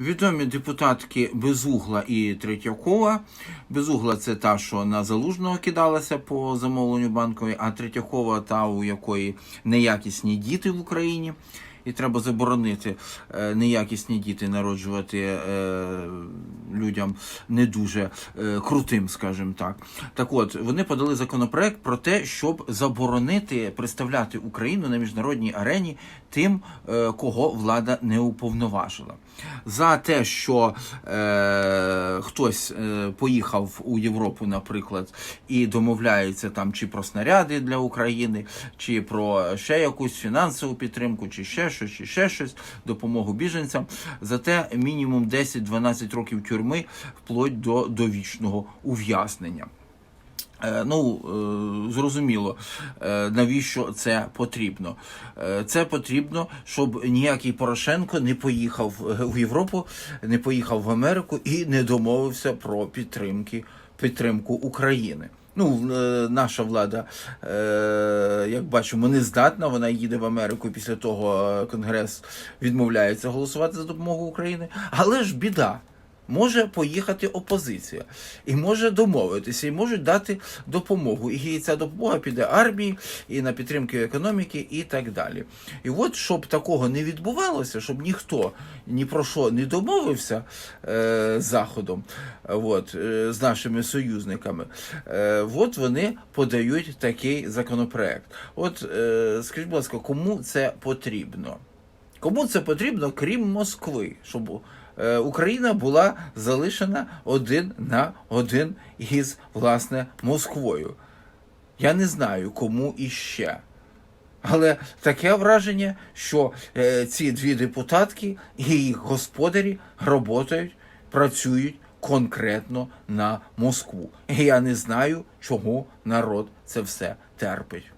Відомі депутатки Безугла і Третьякова. Безугла це та, що на залужного кидалася по замовленню банкові, а Третьякова та, у якої неякісні діти в Україні. І треба заборонити е, неякісні діти народжувати е, людям не дуже е, крутим, скажімо так. Так от вони подали законопроект про те, щоб заборонити представляти Україну на міжнародній арені тим, е, кого влада не уповноважила. За те, що е, хтось е, поїхав у Європу, наприклад, і домовляється там чи про снаряди для України, чи про ще якусь фінансову підтримку, чи ще щось, чи ще щось, допомогу біженцям. Зате мінімум 10-12 років тюрми вплоть до довічного ув'язнення. Е, Ну, е, зрозуміло, е, навіщо це потрібно. Це потрібно, щоб ніякий Порошенко не поїхав в Європу, не поїхав в Америку і не домовився про підтримки, підтримку України. Ну, наша влада, як бачимо, не здатна. Вона їде в Америку після того Конгрес відмовляється голосувати за допомогу України. Але ж біда. Може поїхати опозиція і може домовитися, і можуть дати допомогу. І ця допомога піде армії, і на підтримку економіки, і так далі. І от щоб такого не відбувалося, щоб ніхто ні про що не домовився е, з Заходом, от, е, з нашими союзниками, е, от вони подають такий законопроект. От е, скажіть, будь ласка, кому це потрібно? Кому це потрібно, крім Москви, щоб е, Україна була залишена один на один із власне Москвою? Я не знаю, кому іще. Але таке враження, що е, ці дві депутатки і їх господарі роботають, працюють конкретно на Москву. І я не знаю, чому народ це все терпить.